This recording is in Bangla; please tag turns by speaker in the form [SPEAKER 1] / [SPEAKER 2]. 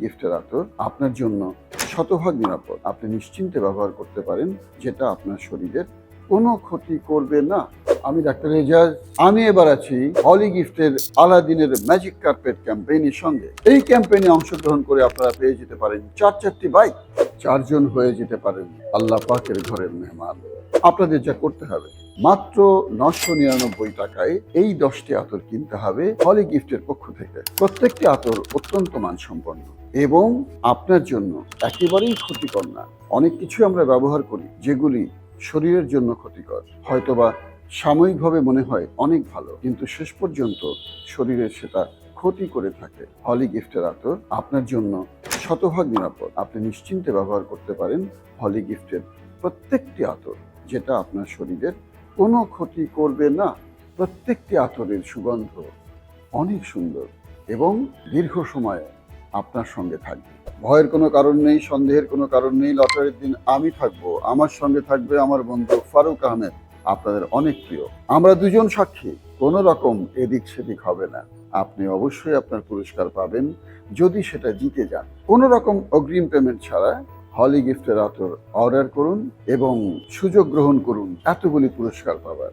[SPEAKER 1] গিফটের আতর আপনার জন্য শতভাগ নিরাপদ। আপনি নিশ্চিন্তে ব্যবহার করতে পারেন, যেটা আপনার শরীরের কোনো ক্ষতি করবে না। আমি ডাক্তার এজাজ, আমি এবার আছি হলি গিফটের আলাদিনের ম্যাজিক কার্পেট ক্যাম্পেইনের সঙ্গে। এই ক্যাম্পেইনে অংশগ্রহণ করে আপনারা পেয়ে যেতে পারেন চার চারটি বাইক। চারজন হয়ে যেতে পারেন আল্লাহ পাকের ঘরের মেহমান। আপনাদের যা করতে হবে। মাত্র নশো নিরানব্বই টাকায় এই দশটি আতর কিনতে হবে হলি গিফটের পক্ষ থেকে। প্রত্যেকটি আতর অত্যন্ত মানসম্পন্ন এবং আপনার জন্য একেবারেই ক্ষতিকর না। অনেক কিছু আমরা ব্যবহার করি যেগুলি শরীরের জন্য ক্ষতিকর। হয়তোবা সাময়িকভাবে মনে হয় অনেক ভালো, কিন্তু শেষ পর্যন্ত শরীরের সেটা ক্ষতি করে থাকে। হলি গিফটের আতর আপনার জন্য শতভাগ নিরাপদ। আপনি নিশ্চিন্তে ব্যবহার করতে পারেন হলি গিফটের প্রত্যেকটি আতর। যেটা আপনার শরীরের কোনো ক্ষতি করবে না। প্রত্যেকটি আতরের সুগন্ধ অনেক সুন্দর এবং দীর্ঘ সময় আপনার সঙ্গে থাকবে। ভয়ের কোনো কারণ নেই, সন্দেহের কোনো কারণ নেই, লটারির দিন আমি থাকব, আমার সঙ্গে থাকবে আমার বন্ধু ফারুক আহমেদ, আপনাদের অনেক প্রিয়। আমরা দুজন সাক্ষী, কোনো রকম এদিক সেদিক হবে না। আপনি অবশ্যই আপনার পুরস্কার পাবেন যদি সেটা জিতে যান। কোনো রকম অগ্রিম পেমেন্ট ছাড়া হলি গিফটের অর্ডার করুন এবং সুযোগ গ্রহণ করুন। এতগুলি পুরস্কার পাবার।